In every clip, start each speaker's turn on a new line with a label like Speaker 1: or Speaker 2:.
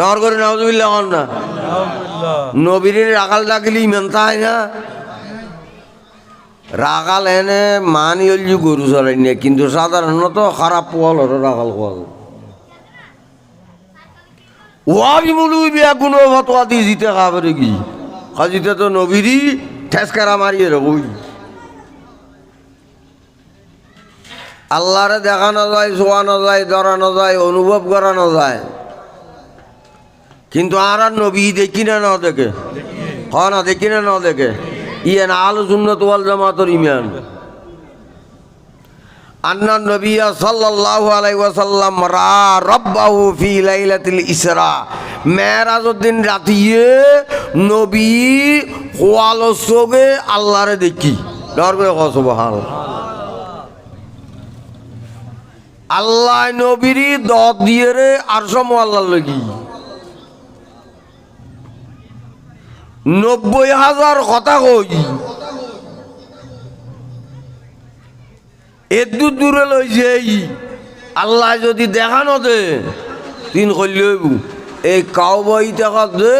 Speaker 1: ডর করে নাউজুবিল্লাহ কর না। নবীর রাখাল ডাকিলি ইমান তাই না। রাখাল এনে মানি হলছি গরু চলাই নিয়ে, কিন্তু সাধারণত খারাপ পোয়াল হতো রাখাল কোয়াল ওয়াবি মুলু বিয়া কোনো ফতোয়া দিয়ে জিতে খাবে কি? কাজিতে তো নবীরই ঠেসকারা মারিয়ে রবই আল্লাহরে দেখানো যায় শোয়ানো যায় ধরানো যায়, অনুভব করানো যায়। কিন্তু আর আর নবী দেখি না না দেখে। হ না, দেখি না না দেখে। ইয়ে না, আলো সুন্নত ওয়াল জামাতর ইমান আন্না নবিয়া সাল্লাল্লাহু আলাইহি ওয়াসাল্লাম, রা রাব্বাহু ফি লাইলাতিল ইসরা। মেরাজের দিন রাতিয়ে নবী খোয়ালো সোগে আল্লাহরে দেখি। ডর করে সুবহানাল্লাহ। আল্লাহ নবীরই দত দিয়ে রে, আর সম আল্লাহ নব্বই হাজার কথা কই। এদু দূরে লইছে এই আল্লাহ যদি দেখানো দে, তিন কইলেব এই কাউ বই দেখা দে,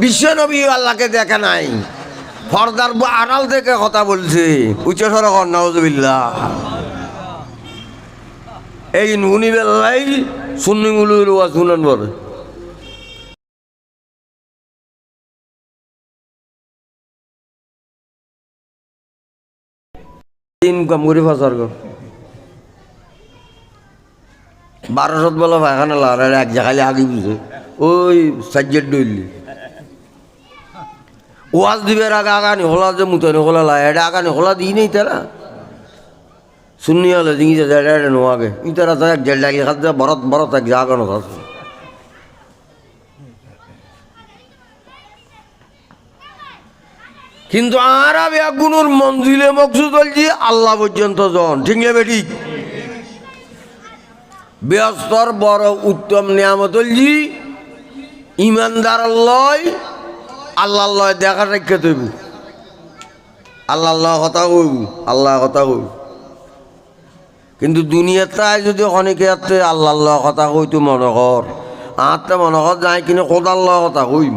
Speaker 1: বিশ্ব নবী আল্লাহকে দেখা নাই। ফর্দার আড়াল থেকে কথা বলছে। উচ্চ সড়ক নজবিল্লা এই নুনি বেল্লাই সুন্নিগুলো শুনেন বলে। ইনকাম করে ফাঁসার গো। বারোশত বলা পায়খানা লাগার এক জায়গায় আগে বুঝে। ওই সাজ্জের ডইলি। ওয়াজ দিবের আগে আগানি হলা যে মুতনি হলা লাই, এটা আগানি হলা দিই নেই তারা। শুনি হলে জিঙি যে, এটা এটা নো আগে ই তারা এক জেল ডাকি খাতে বরত বরত এক জাগানো আছে। কিন্তু আর একগুনোর মঞ্জিলে মকসুদ হলছি আল্লাহ পর্যন্ত জন। ঠিক বেঠিক ব্যস্তর বড়, উত্তম নিয়ামত হলছি ইমানদার লয় আল্লাহ লয় দেখা রেখে তৈব আল্লাহ কথা কইব আল্লাহ কথা কইব। কিন্তু দুনিয়াতে যদি অনেকে আল্লাহ আল্লাহ কথা কইতো মনে কর। আত্মা মনে কর, যাই কিনে কোদাল্লাহ কথা কইম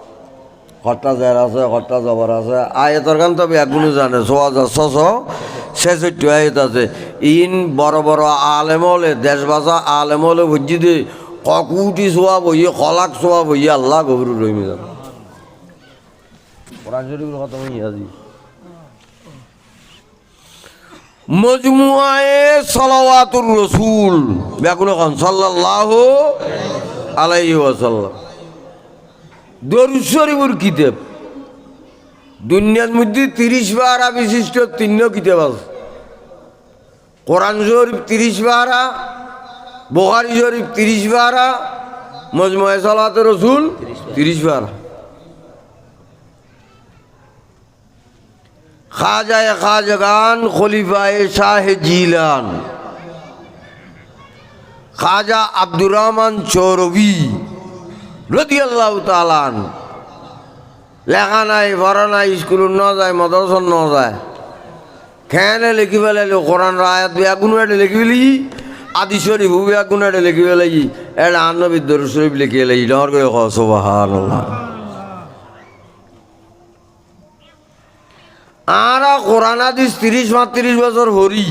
Speaker 1: খট্টা জের আছে খট্টা জবর আছে। আয়তর গান তবে একগুলো জানে সোয়া ছশ ছেষট্টি আয়ত আছে ইন বড় বড় আলেমলে, দেশ বাসা আলেমলে বুঝি দে, ককুটি সোয়া বইয়ে কলাক সোয়া বইয়ে আল্লাহ গভীর কোরআন শরীফের কথা আজি। রসুল। বেগুন খান সাল্লাল্লাহু আলাইহি ওয়াসাল্লাম। দরুদ শরীফের কিতাব। দুনিয়ার মধ্যে তিরিশ বারা বিশিষ্ট তিন কিতাব আছে। কোরআন শরীফ তিরিশ বারা বোহারি শরীফ তিরিশ বারা, মজমুয়ে সালাত রসুল তিরিশ বারা। খাজায় খাজগান, খলিফায় শাহ জিলান। খাজা আব্দুর রহমান চৌরবি। রদি আল্লাহ তালান লেখা নাই, পড়া নাই স্কুল ন যায় মদরস ন যায় খেয়ানে লিখি পেলাইলো কোরআন রায়াত বেগুন এটা লিখি পেলি আদি শরীফ বেগুন এটা লিখি পেলাই এটা আন্নবিদ দরুদ শরীফ লিখি পেলাই ডর করে কসবাহান আর কোরআন আদিস তিরিশ মাত্রিশ বছর হরি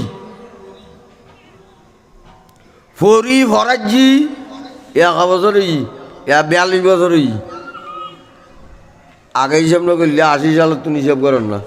Speaker 1: ফরি ফরাজি এক বছর বিয়াল্লিশ বছর ই আগে হিসাব না করলে আশি সালের তুমি হিসাব করেন না।